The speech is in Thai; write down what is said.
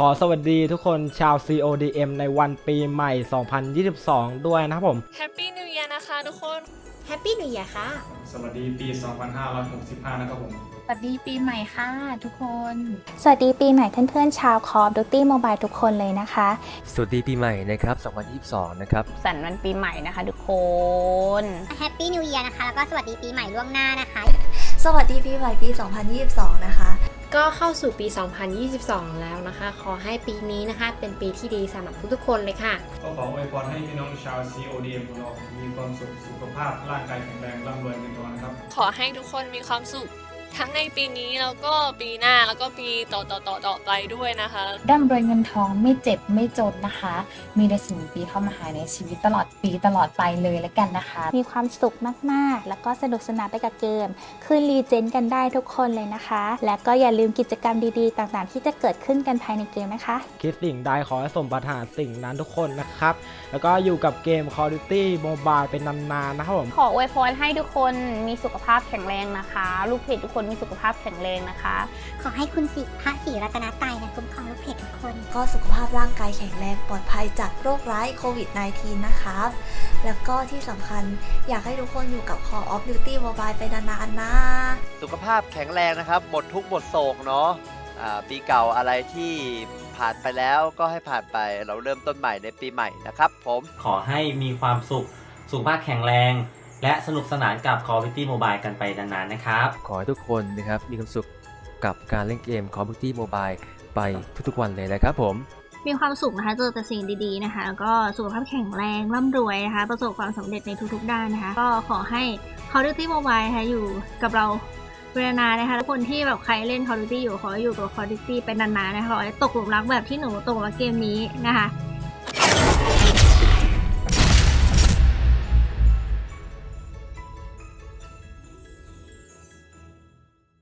ขอสวัสดีทุกคนชาว CODM ในวันปีใหม่ 2022 ด้วยนะครับผมแฮปปี้นิว e a ยนะคะทุกคน แฮปปี้นิว e a ยค่ะ สวัสดีปี 2565 นะครับผม สวัสดีปีใหม่ค่ะทุกคน สวัสดีปีใหม่เพื่อนๆชาว Call of Duty Mobile ทุกคนเลยนะคะ สวัสดีปีใหม่นะครับ 2022 นะครับ สันวันปีใหม่นะคะทุกคน แฮปปี้นิว e a ย r นะคะ แล้วก็สวัสดีปีใหม่ล่วงหน้านะคะ สวัสดีปีใหม่ปี 2022 นะคะ ก็เข้าสู่ปี 2022 แล้วนะคะ ขอให้ปีนี้นะคะเป็นปีที่ดีสำหรับทุกๆคนเลยค่ะ ก็ขออวยพรให้พี่น้องชาว CODM ของเรา มีความสุข สุขภาพ ร่างกายแข็งแรง ร่ำรวยเงินทองนะครับ ขอให้ทุกคนมีความสุข ทั้งในปีนี้แล้วก็ปีหน้าแล้วก็ปีต่อต่อต่อต่อไปด้วยนะคะร่ำรวยเงินทองไม่เจ็บไม่จนนะคะ มีแต่สิ่งดีเข้ามาหาในชีวิตตลอดปีตลอดไปเลยแล้วกันนะคะ มีความสุขมากๆ แล้วก็สนุกสนานไปกับเกมขึ้นรีเจนกันได้ทุกคนเลยนะคะ และก็อย่าลืมกิจกรรมดีๆ ต่างๆ ที่จะเกิดขึ้นกันภายในเกมนะคะ คิดสิ่งใดขอให้สมปรารถนาสิ่งนั้นทุกคนนะครับ แล้วก็อยู่กับเกม Call of Duty Mobile เป็นนานๆนะครับผมขออวยพรให้ทุกคนมีสุขภาพแข็งแรงนะคะ ลูกเพจทุกคนมีสุขภาพแข็งแรงนะคะ ขอให้คุณสิพระศรีรัตนตรัยนะคุ้มครองลูกเพจทุกคน ก็สุขภาพร่างกายแข็งแรงปลอดภัยจากโรคร้ายโควิด -19 นะครับ แล้วก็ที่สำคัญอยากให้ทุกคนอยู่กับ Call of Duty Mobile ไปนานๆนะ สุขภาพแข็งแรงนะครับ หมดทุกข์หมดโศกเนาะอ่าปีเก่าอะไรที่ผ่านไปแล้วก็ให้ผ่านไปเราเริ่มต้นใหม่ในปีใหม่นะครับ ผมขอให้มีความสุขสุขภาพแข็งแรง และสนุกสนานกับ Call of Duty Mobile กันไปนานๆนะครับ ขอให้ทุกคนนะครับมีความสุขกับการเล่นเกม Call of Duty Mobile ไปทุกๆวันเลยนะครับผม มีความสุขนะคะ เจอแต่สิ่งดีๆนะคะ แล้วก็สุขภาพแข็งแรงร่ำรวยนะคะ ประสบความสำเร็จในทุกๆด้านนะคะ ก็ขอให้ Call of Duty Mobile นะคะอยู่กับเราเวลานานนะคะทุกคนที่แบบใครเล่น Call of Duty อยู่ขอให้อยู่กับ Call of Duty เป็นนานๆนะคะขอให้ตกหลุมรักแบบที่หนูตกหลุมรักเกมนี้นะคะ